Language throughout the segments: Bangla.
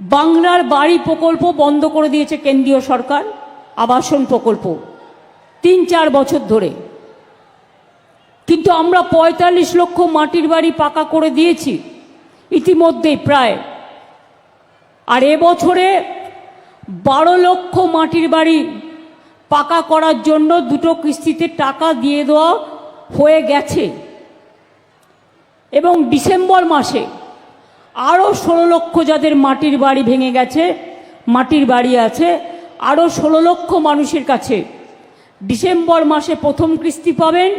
বাংলার বাড়ি প্রকল্প বন্ধ করে দিয়েছে কেন্দ্রীয় সরকার, আবাসন প্রকল্প, তিন চার বছর ধরে। কিন্তু আমরা পঁয়তাল্লিশ লক্ষ মাটির বাড়ি পাকা করে দিয়েছি, ইতিমধ্যেই প্রায়। আর এবছরে বারো লক্ষ মাটির বাড়ি পাকা করার জন্য দুটো কিস্তিতে টাকা দিয়ে দেওয়া হয়ে গেছে। এবং ডিসেম্বর মাসে আরও ষোলো লক্ষ যাদের মাটির বাড়ি ভেঙে গেছে, মাটির বাড়ি আছে আরও ষোলো লক্ষ মানুষের কাছে। ডিসেম্বর মাসে প্রথম কিস্তি পাবেন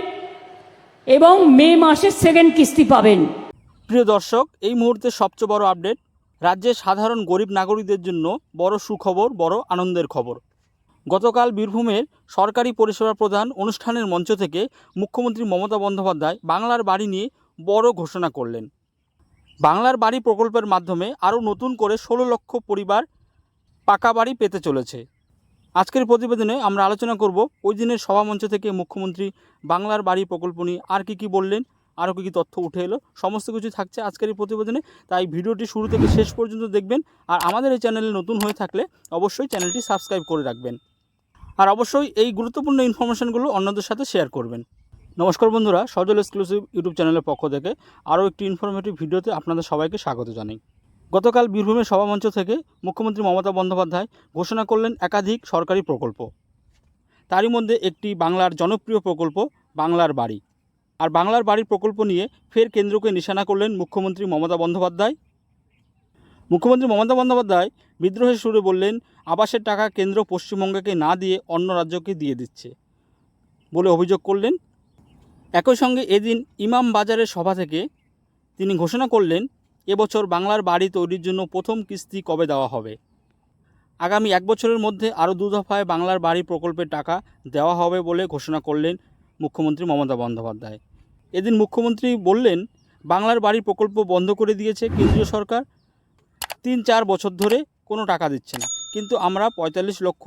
এবং মে মাসে সেকেন্ড কিস্তি পাবেন। প্রিয় দর্শক, এই মুহূর্তে সবচেয়ে বড় আপডেট, রাজ্যের সাধারণ গরিব নাগরিকদের জন্য বড় সুখবর, বড় আনন্দের খবর। গতকাল বীরভূমের সরকারি পরিষেবা প্রদান অনুষ্ঠানের মঞ্চ থেকে মুখ্যমন্ত্রী মমতা বন্দ্যোপাধ্যায় বাংলার বাড়ি নিয়ে বড় ঘোষণা করলেন। বাংলার বাড়ি প্রকল্পের মাধ্যমে আরও নতুন করে ষোলো লক্ষ পরিবার পাকা বাড়ি পেতে চলেছে। আজকের প্রতিবেদনে আমরা আলোচনা করব ওই দিনের সভামঞ্চ থেকে মুখ্যমন্ত্রী বাংলার বাড়ি প্রকল্প নিয়ে আর কি কি বললেন, আরও কী কী তথ্য উঠে এলো, সমস্ত কিছু থাকছে আজকের এই প্রতিবেদনে। তাই ভিডিওটি শুরু থেকে শেষ পর্যন্ত দেখবেন আর আমাদের এই চ্যানেলে নতুন হয়ে থাকলে অবশ্যই চ্যানেলটি সাবস্ক্রাইব করে রাখবেন। আর অবশ্যই এই গুরুত্বপূর্ণ ইনফরমেশনগুলো অন্যদের সাথে শেয়ার করবেন। নমস্কার বন্ধুরা, সজল এক্সক্লুসিভ ইউটিউব চ্যানেলের পক্ষ থেকে আরও একটি ইনফরমেটিভ ভিডিওতে আপনাদের সবাইকে স্বাগত জানাই। গতকাল বীরভূমের সভামঞ্চ থেকে মুখ্যমন্ত্রী মমতা বন্দ্যোপাধ্যায় ঘোষণা করলেন একাধিক সরকারি প্রকল্প। তারই মধ্যে একটি বাংলার জনপ্রিয় প্রকল্প, বাংলার বাড়ি। আর বাংলার বাড়ির প্রকল্প নিয়ে ফের কেন্দ্রকে নিশানা করলেন মুখ্যমন্ত্রী মমতা বন্দ্যোপাধ্যায়। মুখ্যমন্ত্রী মমতা বন্দ্যোপাধ্যায় বিদ্রোহের সুরে বললেন, আবাসের টাকা কেন্দ্র পশ্চিমবঙ্গকে না দিয়ে অন্য রাজ্যকে দিয়ে দিচ্ছে বলে অভিযোগ করলেন একই সঙ্গে এদিন ইমাম বাজারের সভা থেকে তিনি ঘোষণা করলেন, এবছর বাংলার বাড়ি তৈরির জন্য প্রথম কিস্তি কবে দেওয়া হবে? আগামী এক বছরের মধ্যে আরও দু দফায় বাংলার বাড়ি প্রকল্পের টাকা দেওয়া হবে বলে ঘোষণা করলেন মুখ্যমন্ত্রী মমতা বন্দ্যোপাধ্যায়। এদিন মুখ্যমন্ত্রী বললেন, বাংলার বাড়ি প্রকল্প বন্ধ করে দিয়েছে কেন্দ্রীয় সরকার। তিন চার বছর ধরে কোনো টাকা দিচ্ছে না, কিন্তু আমরা পঁয়তাল্লিশ লক্ষ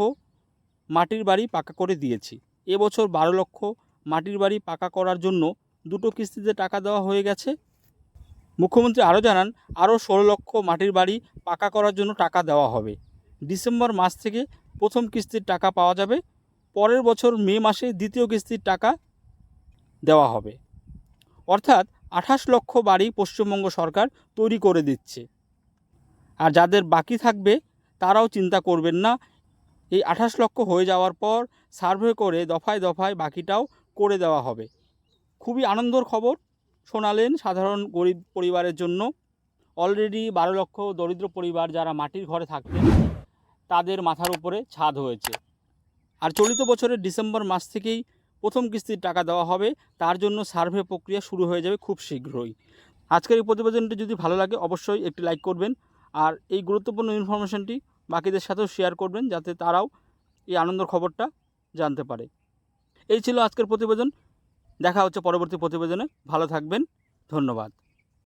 মাটির বাড়ি পাকা করে দিয়েছি। এবছর বারো লক্ষ মাটির বাড়ি পাকা করার জন্য দুটো কিস্তিতে টাকা দেওয়া হয়ে গেছে। মুখ্যমন্ত্রী আরও জানান, আরও ষোলো লক্ষ মাটির বাড়ি পাকা করার জন্য টাকা দেওয়া হবে। ডিসেম্বর মাস থেকে প্রথম কিস্তির টাকা পাওয়া যাবে। পরের বছর মে মাসে দ্বিতীয় কিস্তির টাকা দেওয়া হবে। অর্থাৎ আঠাশ লক্ষ বাড়ি পশ্চিমবঙ্গ সরকার তৈরি করে দিচ্ছে। আর যাদের বাকি থাকবে, তারাও চিন্তা করবেন না। এই আঠাশ লক্ষ হয়ে যাওয়ার পর সার্ভে করে দফায় দফায় বাকিটাও করে দেওয়া হবে। খুবই আনন্দর খবর শোনালেন সাধারণ গরিব পরিবারের জন্য। অলরেডি বারো লক্ষ দরিদ্র পরিবার যারা মাটির ঘরে থাকতেন, তাদের মাথার উপরে ছাদ হয়েছে। আর চলিত বছরের ডিসেম্বর মাস থেকেই প্রথম কিস্তির টাকা দেওয়া হবে। তার জন্য সার্ভে প্রক্রিয়া শুরু হয়ে যাবে খুব শীঘ্রই। আজকের এই প্রতিবেদনটি যদি ভালো লাগে, অবশ্যই একটি লাইক করবেন। আর এই গুরুত্বপূর্ণ ইনফরমেশনটি বাকিদের সাথেও শেয়ার করবেন, যাতে তারাও এই আনন্দের খবরটা জানতে পারে। এই ছিল আজকের প্রতিবেদন। দেখা হচ্ছে পরবর্তী প্রতিবেদনে। ভালো থাকবেন। ধন্যবাদ।